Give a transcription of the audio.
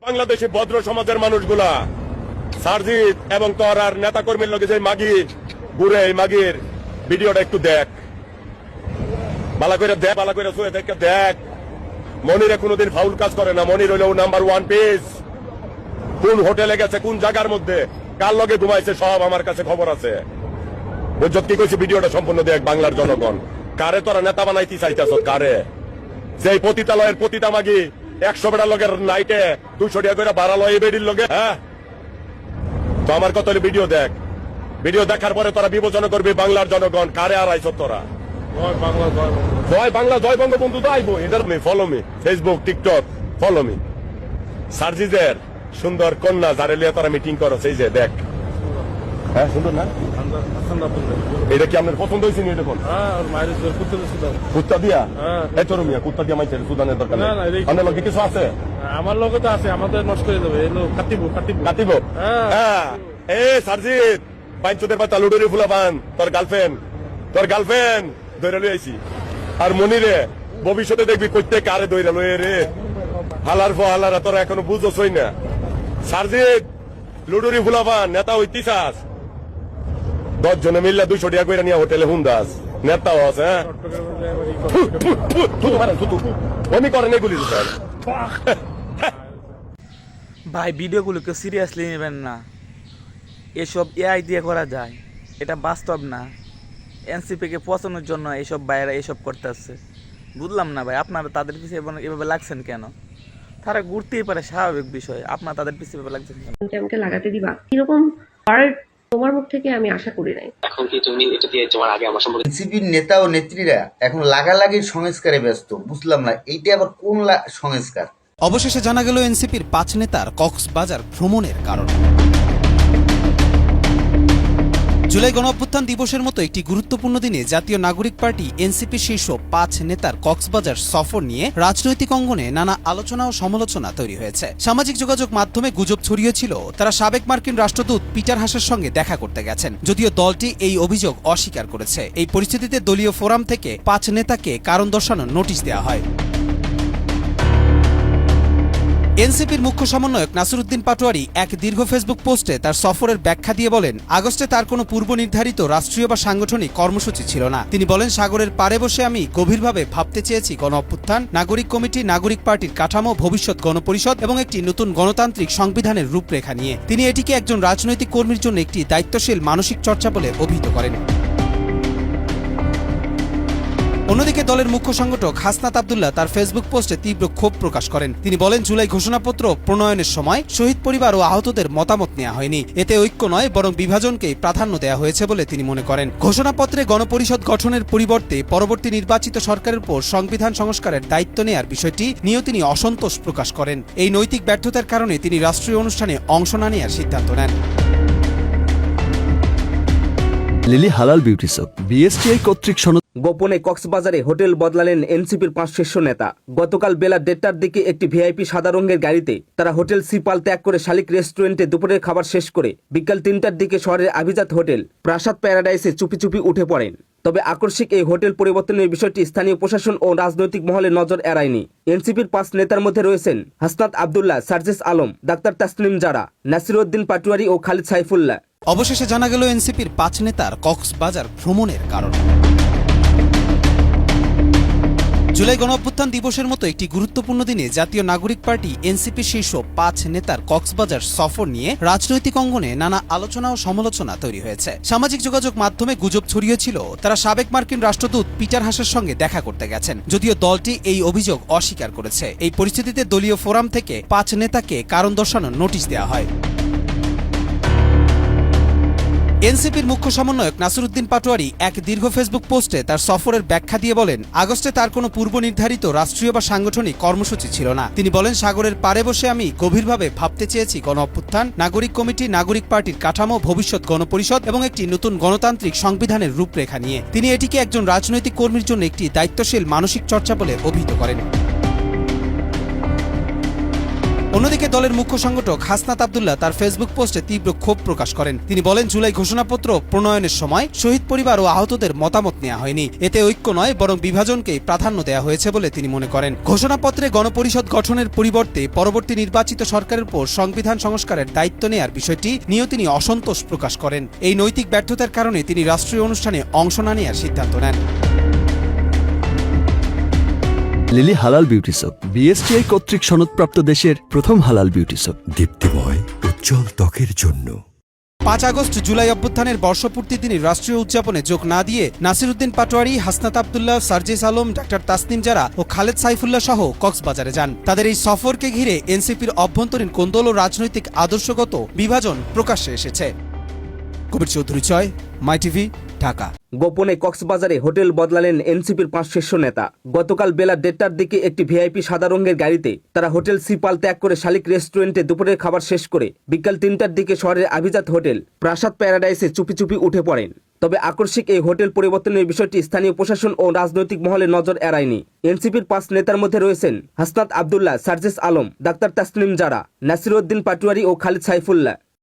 বাংলাদেশে ভদ্র সমাজের মানুষগুলা, সারজিৎ এবং তোর আর নেতা কর্মীর লোকে যে মাগি ঘুরে এই মাগির, ভিডিওটা একটু দেখ। বালা করে দেখ, বালা করে শুয়ে দেখে দেখ। মনিরে কোনোদিন ফাউল কাজ করে না, মনির হইলেও নাম্বার ওয়ান পিস। কোন হোটেলে গেছে, কোন জায়গার মধ্যে, কার লগে ঘুমাইছে, সব আমার কাছে খবর আছে। বুঝত কি কইছে, ভিডিওটা সম্পূর্ণ দেখ, বাংলার জনগণ। কারে তোরা নেতা বানাইতে চাইতেছ, কারে? যে পতিতালয়ের পতিতা মাগি একশো বেড়া লোকের নাইটে দুশো টাকা করে ভাড়া লয় বেডির লগে হ্যাঁ? তো আমার কত ভিডিও দেখ। ভিডিও দেখার পরে তোরা বিবেচনা করবি বাংলার জনগণ কারে আর আইছ তোরা? জয় বাংলা জয় বঙ্গবন্ধু তো আইবো। এটার me follow me Facebook TikTok follow me সার্জিজের সুন্দর কন্যা যারে লিয়ে তোরা মিটিং করো সেই যে দেখ। হ্যাঁ সুন্দর না? এটা কি আপনার পছন্দ হয়েছে এটা কোন করতে কুত্তা দিয়া? হ্যাঁ। এই তোর মিয়া কুত্তা দিয়া মাইছে সুদানের দরকার আপনার লগে কিছু আছে? আমার লগে তো আছে আমাদের নষ্ট হয়ে যাবে। কাটিব কাটিব। কাটিব? হ্যাঁ। এ পাঁচশোদের পাতা লুডুরি তোর গার্লফ্রেন্ড তোর গার্লফ্রেন্ড ধরে লই আইছি। আর মনিরে ভবিষ্যতে দেখবি কইতে কারে ধরে লই রে। হালার ফো হালারা তোরা এখনও বুঝছই না। সার্জিত লুডুরি ফুলা পান নেতা হইতিসাস দশ জনে মিললে দুইশো টাকা করে নিয়ে হোটেলে হুন্দাস। নেতাও আছে হ্যাঁ। আমি করেন এগুলি স্যার। ভাই ভিডিওগুলোকে সিরিয়াসলি নেবেন না। এসব এআই দিয়ে করা যায়। এটা বাস্তব না। এনসিপিকে পচানোর জন্য এইসব বাইরে এসব করতে আসছে বুঝলাম না ভাই আপনারা তাদের পিছিয়ে এভাবে- এভাবে লাগছেন কেন? তারা ঘুরতেই পারে স্বাভাবিক বিষয়। আপনারা তাদের পিছিয়ে এভাবে লাগছেন কেন? আমাকে লাগাতে দিবা। এরকম তোমার মুখ থেকে আমি আশা করি নাই। এখন কি তুমি এটা দিয়ে তোমার আগে আমার সম্পর্কে বিসিবির নেতা ও নেত্রীরা এখন লাগালাগির সংস্কারে ব্যস্ত বুঝলাম না এইটা আবার কোন লা- সংস্কার? অবশেষে জানা গেল এনসিপির পাঁচ নেতার কক্সবাজার ভ্রমণের কারণ। জুলাই গণঅভ্যুত্থান দিবসের মতো একটি গুরুত্বপূর্ণ দিনে জাতীয় নাগরিক পার্টি, এনসিপি শীর্ষ পাঁচ নেতার কক্সবাজার সফর নিয়ে রাজনৈতিক অঙ্গনে নানা আলোচনা ও সমালোচনা তৈরি হয়েছে। সামাজিক যোগাযোগ মাধ্যমে গুজব ছড়িয়েছিল। তারা সাবেক মার্কিন রাষ্ট্রদূত পিটার হাসের সঙ্গে দেখা করতে গেছেন। যদিও দলটি এই অভিযোগ অস্বীকার করেছে। এই পরিস্থিতিতে দলীয় ফোরাম থেকে পাঁচ নেতাকে কারণ দর্শানোর নোটিশ দেওয়া হয়। এনসিপির মুখ্য সমন্বয়ক নাসিরুদ্দিন পাটোয়ারি এক দীর্ঘ ফেসবুক পোস্টে তার সফরের ব্যাখ্যা দিয়ে বলেন, আগস্টে তার কোনো পূর্ব নির্ধারিত রাষ্ট্রীয় বা সাংগঠনিক কর্মসূচি ছিল না। তিনি বলেন, সাগরের পারে বসে আমি গভীরভাবে ভাবতে চেয়েছি গণ অভ্যুত্থান নাগরিক কমিটি, নাগরিক পার্টির কাঠামো, ভবিষ্যৎ গণপরিষদ এবং একটি নতুন গণতান্ত্রিক সংবিধানের রূপরেখা নিয়ে। তিনি এটিকে একজন রাজনৈতিক কর্মীর জন্য একটি দায়িত্বশীল মানসিক চর্চা বলে অভিহিত করেন। অন্যদিকে দলের মুখ্য সংগঠক হাসনাত আবদুল্লাহ তার ফেসবুক পোস্টে তীব্র ক্ষোভ প্রকাশ করেন। তিনি বলেন, জুলাই ঘোষণাপত্র প্রণয়নের সময় শহীদ পরিবার ও আহতদের মতামত নেওয়া হয়নি। এতে ঐক্য নয়, বরং বিভাজনকেই প্রাধান্য দেওয়া হয়েছে বলে তিনি মনে করেন। ঘোষণাপত্রে গণপরিষদ গঠনের পরিবর্তে পরবর্তী নির্বাচিত সরকারের উপর সংবিধান সংস্কারের দায়িত্ব নেয়ার বিষয়টি নিয়েও তিনি অসন্তোষ প্রকাশ করেন। এই নৈতিক ব্যর্থতার কারণে তিনি রাষ্ট্রীয় অনুষ্ঠানে অংশ না নেওয়ার সিদ্ধান্ত নেন। লিলি হালাল বিউটি সোপ, বিএসটিআই কর্তৃক সনদ গোপনে কক্সবাজারে হোটেল বদলালেন এনসিপির পাঁচ শীর্ষ নেতা। গতকাল বেলা দেড়টার দিকে একটি ভিআইপি সাদা রঙের গাড়িতে তারা হোটেল সিপাল ত্যাগ করে শালিক রেস্টুরেন্টে দুপুরের খাবার শেষ করে বিকাল তিনটার দিকে শহরের আভিজাত হোটেল প্রাসাদ প্যারাডাইসে চুপি চুপি উঠে পড়েন। তবে আকস্মিক এই হোটেল পরিবর্তনের বিষয়টি স্থানীয় প্রশাসন ও রাজনৈতিক মহলে নজর এড়ায়নি। এনসিপির পাঁচ নেতার মধ্যে রয়েছেন হাসনাত আবদুল্লাহ, সার্জিস আলম, ডাক্তার তাসলিম জারা, নাসিরউদ্দিন পাটুয়ারি ও খালিদ সাইফুল্লাহ। অবশেষে জানা গেল এনসিপির পাঁচ নেতার কক্সবাজার ভ্রমণের কারণ। জুলাই গণঅভ্যুত্থান দিবসের মতো একটি গুরুত্বপূর্ণ দিনে জাতীয় নাগরিক পার্টি, এনসিপি শীর্ষ পাঁচ নেতার কক্সবাজার সফর নিয়ে রাজনৈতিক অঙ্গনে নানা আলোচনা ও সমালোচনা তৈরি হয়েছে। সামাজিক যোগাযোগ মাধ্যমে গুজব ছড়িয়েছিল। তারা সাবেক মার্কিন রাষ্ট্রদূত পিটার হাসের সঙ্গে দেখা করতে গেছেন। যদিও দলটি এই অভিযোগ অস্বীকার করেছে। এই পরিস্থিতিতে দলীয় ফোরাম থেকে পাঁচ নেতাকে কারণ দর্শানোর নোটিশ দেওয়া হয়। এনসিপির মুখ্য সমন্বয়ক নাসিরুদ্দিন পাটোয়ারি এক দীর্ঘ ফেসবুক পোস্টে তার সফরের ব্যাখ্যা দিয়ে বলেন, আগস্টে তার কোনো পূর্ব নির্ধারিত রাষ্ট্রীয় বা সাংগঠনিক কর্মসূচি ছিল না। তিনি বলেন, সাগরের পারে বসে আমি গভীরভাবে ভাবতে চেয়েছি গণ অভ্যুত্থান নাগরিক কমিটি, নাগরিক পার্টির কাঠামো, ভবিষ্যৎ গণপরিষদ এবং একটি নতুন গণতান্ত্রিক সংবিধানের রূপরেখা নিয়ে। তিনি এটিকে একজন রাজনৈতিক কর্মীর জন্য একটি দায়িত্বশীল মানসিক চর্চা বলে অভিহিত করেন। অন্যদিকে দলের মুখ্য সংগঠক হাসনাত আবদুল্লাহ তার ফেসবুক পোস্টে তীব্র ক্ষোভ প্রকাশ করেন। তিনি বলেন, জুলাই ঘোষণাপত্র প্রণয়নের সময় শহীদ পরিবার ও আহতদের মতামত নেওয়া হয়নি। এতে ঐক্য নয়, বরং বিভাজনকেই প্রাধান্য দেওয়া হয়েছে বলে তিনি মনে করেন। ঘোষণাপত্রে গণপরিষদ গঠনের পরিবর্তে পরবর্তী নির্বাচিত সরকারের উপর সংবিধান সংস্কারের দায়িত্ব নেয়ার বিষয়টি নিয়েও তিনি অসন্তোষ প্রকাশ করেন। এই নৈতিক ব্যর্থতার কারণে তিনি রাষ্ট্রীয় অনুষ্ঠানে অংশ না নেওয়ার সিদ্ধান্ত নেন। লিলি হালাল বিউটি সোপ বিএসটিআই কর্তৃক সনদপ্রাপ্ত দেশের প্রথম হালাল বিউটি সোপ দীপ্তিময় উজ্জ্বল ত্বকের জন্য। পাঁচ আগস্ট জুলাই অভ্যুত্থানের বর্ষপূর্তি দিনে রাষ্ট্রীয় উদযাপনে যোগ না দিয়ে নাসিরুদ্দিন পাটোয়ারি হাসনাত আবদুল্লাহ সার্জিস আলম ডাক্তার তাসনিম জারা ও খালেদ সাইফুল্লাহ সহ কক্সবাজারে যান। তাদের এই সফরকে ঘিরে এনসিপির অভ্যন্তরীণ কোন্দল ও রাজনৈতিক আদর্শগত বিভাজন প্রকাশ্যে এসেছে। কবির চৌধুরী চয় মাই টিভি ঢাকা। গোপনে কক্সবাজারে হোটেল বদলালেন এনসিপির পাঁচ শীর্ষ নেতা। গতকাল বেলা দেড়টার দিকে একটি ভিআইপি সাদা রঙের গাড়িতে তারা হোটেল সিপাল ত্যাগ করে শালিক রেস্টুরেন্টে দুপুরের খাবার শেষ করে বিকাল তিনটার দিকে শহরের আভিজাত হোটেল প্রাসাদ প্যারাডাইসে চুপি চুপি উঠে পড়েন। তবে আকস্মিক এই হোটেল পরিবর্তনের বিষয়টি স্থানীয় প্রশাসন ও রাজনৈতিক মহলে নজর এড়ায়নি। এনসিপির পাঁচ নেতার মধ্যে রয়েছেন হাসনাত আবদুল্লাহ, সার্জিস আলম, ডাক্তার তাসলিম জারা, নাসিরউদ্দিন পাটুয়ারি ও খালিদ সাইফুল্লাহ।